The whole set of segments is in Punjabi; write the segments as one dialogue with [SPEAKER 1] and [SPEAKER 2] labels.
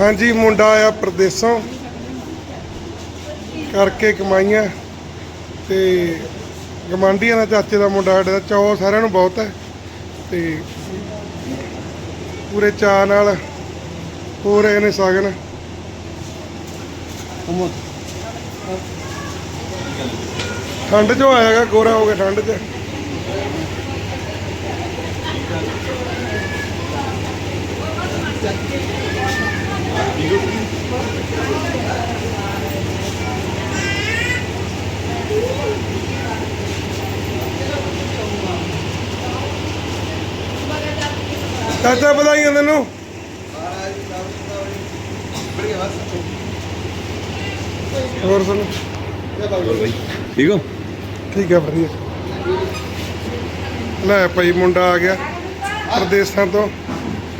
[SPEAKER 1] ਹਾਂਜੀ ਮੁੰਡਾ ਆਇਆ ਪ੍ਰਦੇਸੋਂ। ਕਰਕੇ ਕਮਾਈਆਂ। ਤੇ ਗਮਾਂਡੀਆਂ ਦਾ ਚਾਚੇ ਦਾ ਮੁੰਡਾ ਸਾਡੇ ਦਾ ਚਾਅ ਸਾਰਿਆਂ ਨੂੰ ਬਹੁਤ ਹੈ। ਤੇ ਪੂਰੇ ਚਾਅ ਨਾਲ ਹੋ ਰਹੇ ਨੇ ਸਾਗਨ। ਠੰਡ ਚੋਂ ਆਇਆਗਾ ਗੋਰਾ ਹੋ ਗਿਆ ਠੰਡ 'ਚ। ਚਾਚਾ ਵਧਾਈਆਂ ਤੈਨੂੰ ਹੋਰ ਸੁਣ
[SPEAKER 2] ਠੀਕ ਹੋ?
[SPEAKER 1] ਠੀਕ ਹੈ ਵਧੀਆ। ਲੈ ਭਾਈ ਮੁੰਡਾ ਆ ਗਿਆ ਪ੍ਰਦੇਸ਼ਾਂ ਤੋਂ।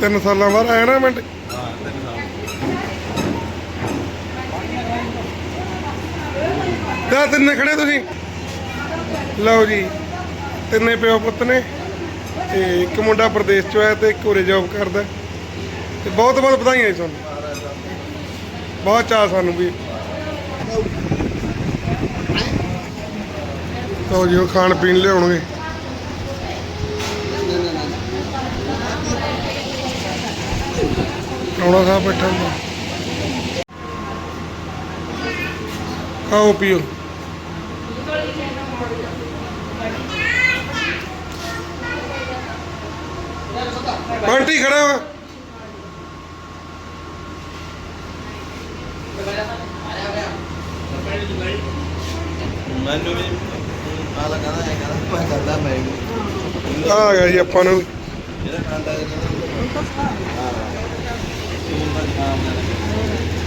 [SPEAKER 1] ਤਿੰਨ ਸਾਲਾਂ ਬਾਅਦ ਆਇਆ ਨਾ ਮਿੰਟ। ਤਾਂ ਤਿੰਨੇ ਖੜੇ ਤੁਸੀਂ? ਲਓ ਜੀ, ਤਿੰਨੇ ਪਿਓ ਪੁੱਤ ਨੇ ਤੇ ਇੱਕ ਮੁੰਡਾ ਪ੍ਰਦੇਸ਼ ਚੋਂ ਆਇਆ ਤੇ ਇੱਕ ਉਰੇ ਜੌਬ ਕਰਦਾ। ਤੇ ਬਹੁਤ ਬਹੁਤ ਵਧਾਈਆਂ ਜੀ ਤੁਹਾਨੂੰ। ਬਹੁਤ ਚਾਹ ਸਾਨੂੰ ਵੀ। ਤੋ ਜੀ, ਉਹ ਖਾਣ ਪੀਣ ਲਿਆਉਣਗੇ। ਕੌਣਾ ਸਾਹਿਬ ਬੈਠਾ। ਹੁੰਦਾ ਖਾਓ ਪੀਓ। ਬੰਟੀ ਖੜਾ ਵਾ।
[SPEAKER 2] ਮੈਨੂੰ ਵੀ ਆ ਲਗਾ ਨਾ ਕਹਿੰਦਾ ਮੈਂ ਕਰਦਾ ਮੈਂ
[SPEAKER 1] ਆ ਗਿਆ ਜੀ ਆਪਾਂ ਨੂੰ।
[SPEAKER 2] ਜਿਹੜਾ ਖਾਂਦਾ ਹਾਂ ਨਾ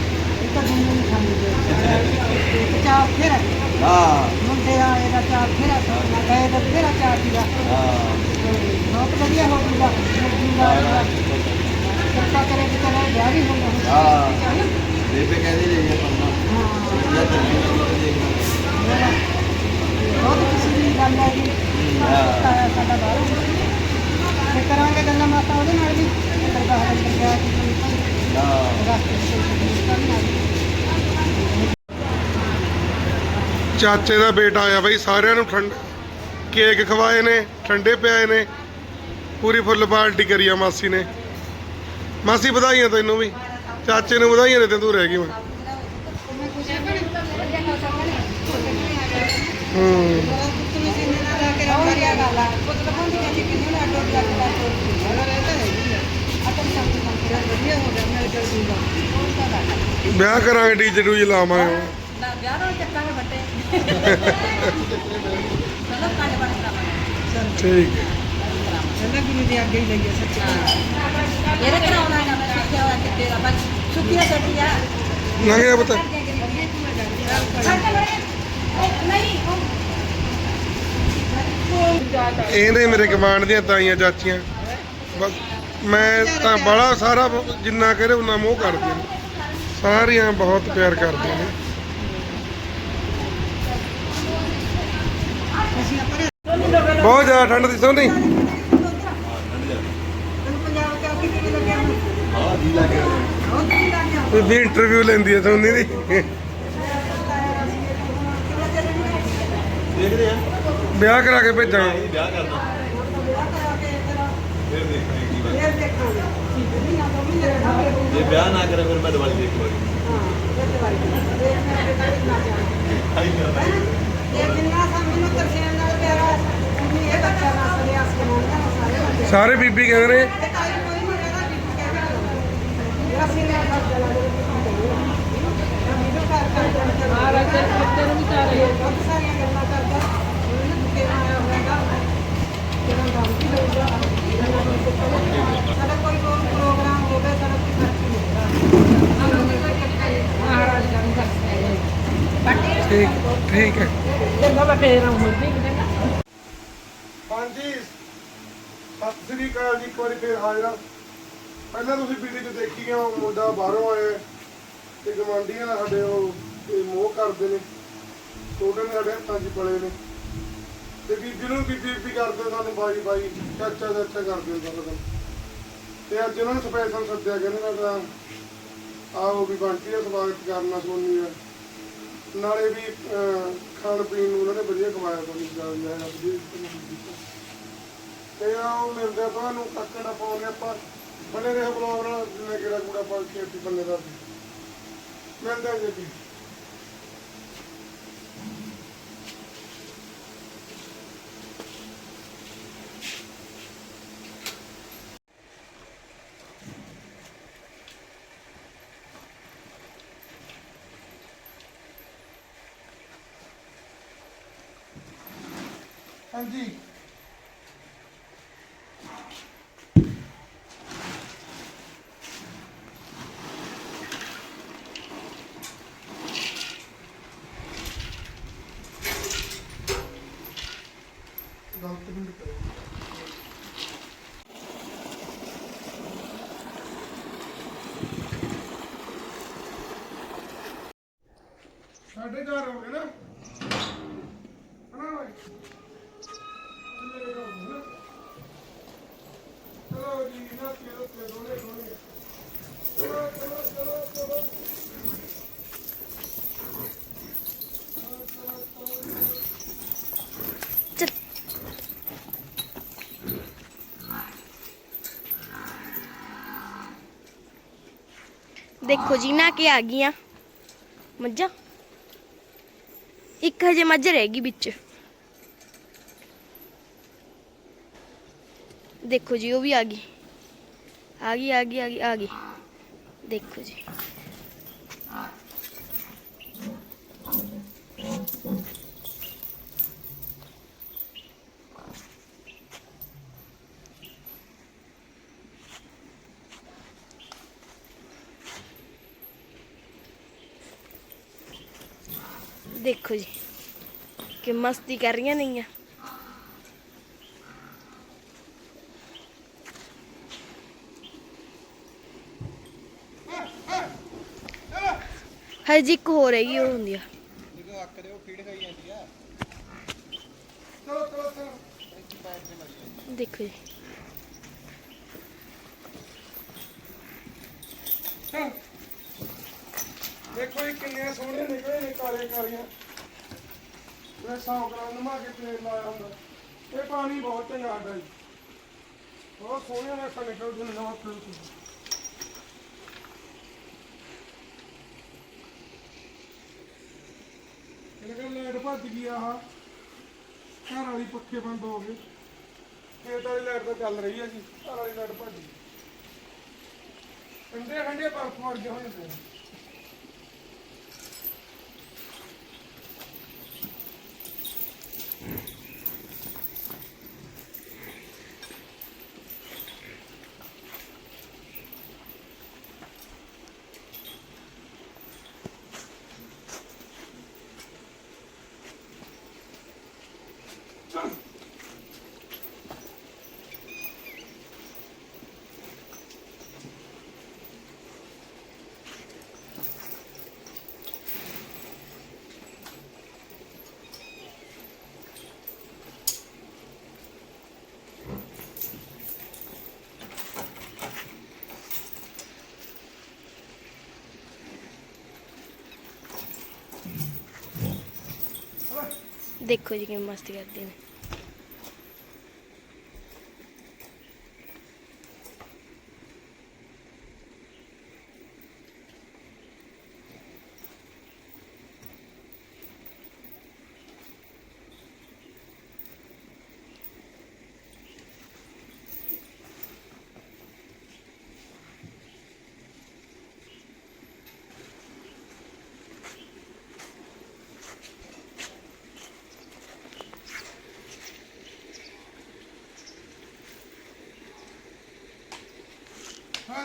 [SPEAKER 3] ਚਾਰ ਫੇਰ
[SPEAKER 2] ਹਾਂ।
[SPEAKER 3] ਮੁੰਡੇ ਆਏ ਦਾ ਚਾਰ ਫੇਰ ਮੈਂ ਗਏ ਤਾਂ ਫੇਰ ਚਾਰ ਦੀਦਾ ਬਹੁਤ ਵਧੀਆ ਹੋ ਗਿਆ ਮੁੰਡਾ ਕਿਰਪਾ ਕਰੇ ਕਿ ਤੇਰਾ ਵਿਆਹ ਵੀ ਹੋ ਗਿਆ
[SPEAKER 2] ਹਾਂ ਬੇਬੇ ਕਹਿੰਦੀ ਰਹੀ ਹੈ ਪੰਮਾ
[SPEAKER 3] ਬਹੁਤ ਖੁਸ਼ੀ ਦੀ ਗੱਲ ਹੈ ਜੀ ਸਾਡਾ ਬਾਹਰ ਤੇ ਕਰਾਂਗੇ ਗੱਲਾਂ ਮਾਤਾ ਉਹਦੇ ਨਾਲ ਵੀ ਕਰਦਾ ਹੈ ਗਿਆ
[SPEAKER 2] ਹਾਂ।
[SPEAKER 1] ਚਾਚੇ ਦਾ ਬੇਟਾ ਆਇਆ ਬਾਈ ਸਾਰਿਆਂ ਨੂੰ ਠੰਡ ਕੇਕ ਖਵਾਏ ਨੇ ਠੰਡੇ ਪਿਆਏ ਨੇ ਪੂਰੀ ਫੁੱਲ ਪਾਰਟੀ ਕਰੀ ਆ ਮਾਸੀ ਨੇ। ਮਾਸੀ ਵਧਾਈਆਂ ਤੈਨੂੰ ਵੀ ਚਾਚੇ ਨੂੰ ਵਧਾਈਆਂ ਦੇ ਤੇ ਤੂੰ ਰਹਿ ਗਈ ਹੁਣ। ਹੂੰ। ਵਿਆਹ ਕਰਾਂਗੇ ਡੀਜੇ ਡੂਜੇ ਲਾਵਾਂਗੇ। ਠੀਕ ਹੈ ਲੰਘਿਆ ਪਤਾ ਇਹਦੇ ਮੇਰੇ ਕਮਾਂਡ ਦੀਆਂ ਤਾਈਆਂ ਚਾਚੀਆਂ ਬਸ ਮੈਂ ਤਾਂ ਬੜਾ ਸਾਰਾ ਜਿੰਨਾ ਕਰੇ ਉਹਨਾਂ ਮੋਹ ਕਰਦੀਆਂ ਨੇ ਸਾਰੀਆਂ ਬਹੁਤ ਪਿਆਰ ਕਰਦੀਆਂ ਨੇ ਬਹੁਤ ਜ਼ਿਆਦਾ ਠੰਡ ਦੀ ਸੋਹਣੀ
[SPEAKER 2] ਹਾਂ
[SPEAKER 1] ਇੰਟਰਵਿਊ ਲੈਂਦੀ ਹੈ ਸੋਨੀ ਦੀ।
[SPEAKER 2] ਦੇਖਦੇ ਆ
[SPEAKER 1] ਵਿਆਹ ਕਰਾ ਕੇ
[SPEAKER 2] ਭੇਜਾਂ। ਵਿਆਹ ਕਰਦਾ ਫਿਰ ਦੇਖਾਂਗੇ ਕੀ ਬਣਦਾ ਜੇ ਵਿਆਹ ਨਾ ਕਰੇ ਫਿਰ ਮੈਂ ਦਿਵਾਲੀ ਦੇਖ ਲਵਾਂਗੀ ਆਈ
[SPEAKER 1] ਸਾਰੇ ਬੀਬੀ ਕਹਿੰਦੇ ਨੇ
[SPEAKER 3] ਸਾਡਾ ਕੋਈ ਹੋਰ ਪ੍ਰੋਗਰਾਮ ਹੋਵੇ ਸਾਡਾ ਕੋਈ ਖਰਚ ਨਹੀਂ ਹੋਗਾ ਮਹਾਰਾਜ ਦਾ ਖਰਚ
[SPEAKER 1] ਠੀਕ ਠੀਕ ਹੈ
[SPEAKER 3] ਚੰਗਾ ਮੈਂ ਫੇਰ ਆਉਂਗੀ
[SPEAKER 1] ਹਾਂਜੀ। ਸਤਿ ਸ੍ਰੀ ਅਕਾਲ ਜੀ, ਇੱਕ ਵਾਰੀ ਫੇਰ ਹਾਜ਼ਰ ਪਹਿਲਾਂ ਤੁਸੀਂ ਵੀਡੀਓ 'ਚ ਦੇਖੀ ਆ, ਉਹ ਮੁੰਡਾ ਬਾਹਰੋਂ ਆਇਆ ਤੇ ਗਵਾਂਢੀਆਂ ਨਾਲ ਸਾਡੇ ਉਹ, ਇਹ ਮੋਹ ਕਰਦੇ ਨੇ। ਛੋਟੇ ਨੇ ਸਾਡੇ ਹੱਥਾਂ 'ਚ ਪਲੇ ਨੇ। ਤੇ ਬੀਬੀ ਨੂੰ ਬੀਬੀ ਬੀਬੀ ਕਰਦੇ ਸਾਨੂੰ, ਬਾਈ ਬਾਈ, ਚਾਚਾ ਚਾਚਾ ਕਰਦੇ ਨੇ ਤੇ ਅੱਜ ਉਹਨਾਂ ਨੂੰ ਸਪੈਸ਼ਲ ਸੱਦਿਆ, ਕਹਿੰਦੇ ਨਾ ਤਾਂ ਆਓ ਵੀ ਬੰਟੀ ਦਾ ਸਵਾਗਤ ਕਰਨਾ ਸੋਨੀ ਦਾ ਨਾਲੇ ਵੀ ਖਾਣ ਪੀਣ ਨੂੰ ਉਹਨਾਂ ਨੇ ਵਧੀਆ ਖਵਾਇਆ ਤੁਹਾਨੂੰ ਜਾਇਆ ਜਾਇਆ ਵਧੀਆ ਕੀਤਾ। ਤੇ ਆਓ ਮਿਲਦੇ ਆ ਤੁਹਾਨੂੰ ਕੱਕੜਾ ਪਾਉਂਦੇ ਆਪਾਂ, ਬਣੇ ਰਹੇ ਬਲੌਗ ਨਾਲ ਜਿਵੇਂ ਕਿਹੜਾ ਕੂੜਾ ਪਾ ਕੇ ਅਸੀਂ ਬੰਨੇ ਦਾ ਮਿਲਦੇ ਆ ਜੀ ਹਾਂਜੀ। ਗਲਤ ਨਹੀਂ। ਕੀਤਾ ਸਾਡੇ ਘਰ ਹੋ ਗਏ ਨਾ। ਹਨਾ
[SPEAKER 4] ਦੇਖੋ ਜੀ ਨਾ ਕੇ ਆ ਗਈਆਂ ਮੱਝਾਂ ਇੱਕ ਹਜੇ ਮੱਝ ਰਹਿ ਗਈ ਵਿੱਚ ਦੇਖੋ ਜੀ, ਉਹ ਵੀ ਆ ਗਈ। ਆ ਗਈ ਆ ਗਈ ਆ ਗਈ ਆ ਗਈ। ਦੇਖੋ ਜੀ। ਦੇਖੋ ਜੀ, ਕਿ ਮਸਤੀ ਕਰ ਰਹੀਆਂ ਨਹੀਂ ਆ ਹਜੇ ਇੱਕ ਹੋ ਰਹੀ ਉਹ ਹੁੰਦੀ ਆ।
[SPEAKER 1] ਚਲੋ ਚਲੋ ਚਲੋ
[SPEAKER 4] ਦੇਖੋ ਜੀ।
[SPEAKER 1] ਚਲੋ। ਦੇਖੋ ਇਹ ਕਿੰਨੀਆਂ ਸੋਹਣੀਆਂ ਨਿਕਲੇ ਨੇ ਕਾਲੀਆਂ ਕਾਲੀਆਂ। ਮੈਂ ਸਾਹ ਕਰਾਂ ਨਮਾ ਕੇ ਤੇਲ ਲਾਇਆ ਹੁੰਦਾ। ਇਹ ਪਾਣੀ ਬਹੁਤ ਚੰਗਾ ਆਡਾ ਜੀ। ਬਹੁਤ ਸੋਹਣੀਆਂ ਨੇ ਨਿਕਲ ਨਿਕਲਦੇ ਨੇ ਨਵਾਂ ਫਲੂ ਇਹਨਾਂ ਲਾਈਟ ਭੱਜ ਗਈ ਆਹ। ਘਰ ਵਾਲੀ ਪੱਖੇ ਬੰਦ ਹੋ ਗਏ। ਖੇਤ ਵਾਲੀ ਲਾਈਟ ਤਾਂ ਚੱਲ ਰਹੀ ਹੈ ਜੀ। ਘਰ ਵਾਲੀ ਲਾਈਟ ਭੱਜ ਗਈ। ਠੰਡੇ ਠੰਡੇ ਬਰਫ ਵਰਗੇ ਹੋ ਜਾਂਦੇ ਨੇ
[SPEAKER 4] ਦੇਖੋ ਜੀ ਕਿਵੇਂ ਮਸਤੀ ਕਰਦੇ ਨੇ।
[SPEAKER 1] ਹਾਂ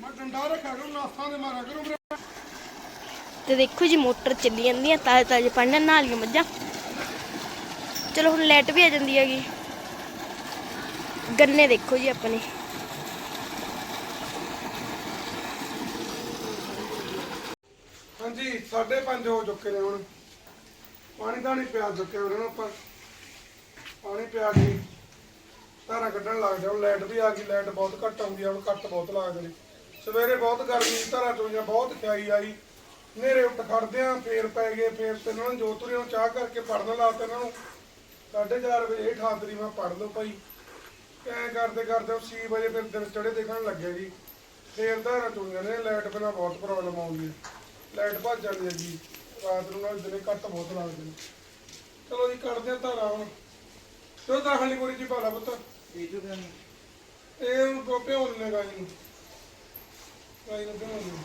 [SPEAKER 1] ਮੈਂ ਡੰਡਾ ਰੱਖਿਆ ਕਰੂੰ ਨਾਸਾਂ ਦੇ ਮਾਰਿਆ ਕਰੂੰ ਮੇਰੇ।
[SPEAKER 4] ਤੇ ਦੇਖੋ ਜੀ ਮੋਟਰ ਚੱਲੀ ਜਾਂਦੀ ਆ ਤਾਜ਼ੇ ਤਾਜ਼ੇ ਪਾਣੀ ਨਾਲ ਨਾਲੀਆਂ ਮੱਝਾਂ। ਚਲੋ ਹੁਣ ਲਾਈਟ ਵੀ ਆ ਜਾਂਦੀ ਹੈਗੀ। ਗੰਨੇ ਦੇਖੋ ਜੀ ਆਪਣੇ।
[SPEAKER 1] ਹਾਂਜੀ 5:30 ਹੋ ਚੁੱਕੇ ਨੇ ਹੁਣ। ਪਾਣੀ ਤਾਂ ਨਹੀਂ ਪਿਆ ਚੁੱਕੇ ਉਹਨਾਂ ਆਪਾਂ। ਪਾਣੀ ਪਿਆ ਕੇ ਧਾਰਾਂ ਕੱਢਣ ਲੱਗ ਜਾ ਲਾਈਟ ਵੀ ਆ ਗਈ ਲਾਈਟ ਬਹੁਤ ਘੱਟ ਆਉਂਦੀ ਆ, ਹੁਣ ਕੱਟ ਬਹੁਤ ਲੱਗਦੇ ਨੇ ਸਵੇਰੇ ਬਹੁਤ ਗਰਮੀ ਧਾਰਾਂ ਚੋਈਆਂ ਬਹੁਤ ਖਿਆਈ ਆਈ। ਹਨੇਰੇ ਉੱਠ ਖੜਦੇ ਆ, ਫੇਰ ਪੈ ਗਏ, ਫੇਰ ਤੇ ਇਹਨਾਂ ਨੂੰ ਜੋਤਰੀ ਨੂੰ ਚਾਹ ਕਰਕੇ ਪੜਨ ਲਾਤੇ ਇਹਨਾਂ ਨੂੰ। ਸਾਢੇ ਚਾਰ ਵਜੇ ਠਾਂਦਰੀ ਮੈਂ ਪੜ ਲਓ ਭਾਈ। ਐਂ ਕਰਦੇ ਕਰਦੇ 6 ਵਜੇ ਫਿਰ ਦਿਨ ਚੜੇ ਦੇਖਣ ਲੱਗਿਆ ਜੀ। ਫੇਰ ਧਾਰਾਂ ਚੋਈਆਂ ਨੇ ਲਾਈਟ ਬਿਨਾਂ ਬਹੁਤ ਪ੍ਰੋਬਲਮ ਆਉਂਦੀ ਹੈ ਲਾਈਟ ਭੱਜ ਜਾਂਦੀ ਹੈ ਜੀ। ਰਾਤ ਨੂੰ ਨਾਲ ਦਿਨੇ ਕੱਟ ਬਹੁਤ ਲੱਗਦੇ ਨੇ ਚਲੋ ਜੀ, ਕੱਢਦੇ ਆ ਧਾਰਾਂ ਹੁਣ। ਚਲੋ ਦਾਖਲ ਨਹੀਂ ਕੋਈ ਜੀ ਪਾਲਾ ਪੁੱਤ।
[SPEAKER 2] ਇਹ ਜੋ ਕਹਿੰਦੇ
[SPEAKER 1] ਇਹ ਹੁਣ ਕੋ ਭਿਉਣ ਨੇ ਗਾਈ ਨੂੰ ਗਾਈ ਨੂੰ ਭਿਉਣ ਨੇ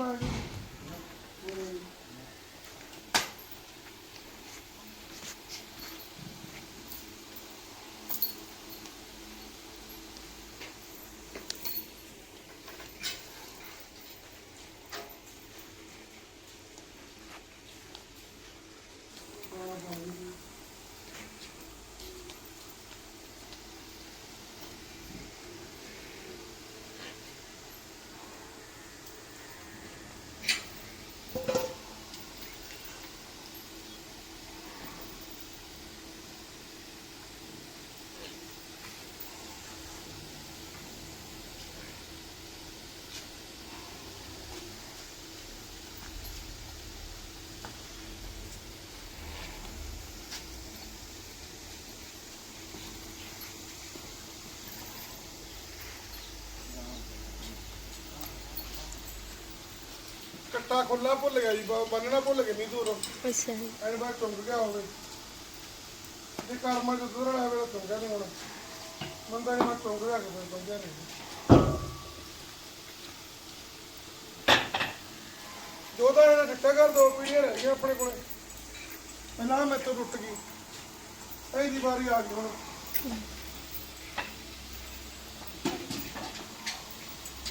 [SPEAKER 1] ਇਹਨੂੰ ਨਹੀਂ ਪਾ ਕੇ ਕੱਟਾ ਖੁੱਲਾ ਭੁੱਲ ਗਿਆ ਜੀ ਬ- ਬੰਨਣਾ ਭੁੱਲ ਗਏ ਨਹੀਂ ਦੂਰੋਂ।
[SPEAKER 4] ਅੱਛਾ ਜੀ।
[SPEAKER 1] ਐਨ ਬਾਅਦ ਟੁੰਗ ਗਿਆ ਹੋਵੇ ਜੇ ਕਰਮਾਂ ਚ ਦੂਰ ਵਾਲਾ ਵੇਲੇ ਟੁੰਗਿਆ ਨਹੀਂ ਹੋਣਾ। ਬੰਦਾ ਇਹ ਮੈਂ ਟੁੰਗ ਗਿਆ ਕਿ ਫਿਰ ਬੰਦਿਆ ਨਹੀਂ ਦੋ ਤਾਂ ਇਹਦਾ ਡਿੱਟਾ ਕਰ ਦੋ ਪੀੜੀਆਂ ਰਹਿ ਗਈਆਂ ਆਪਣੇ ਕੋਲੇ। ਪਹਿਲਾਂ ਮੈਂ ਤੋਂ ਟੁੱਟ ਗਈ। ਇਹਦੀ ਵਾਰੀ ਆ ਗਈ ਹੁਣ।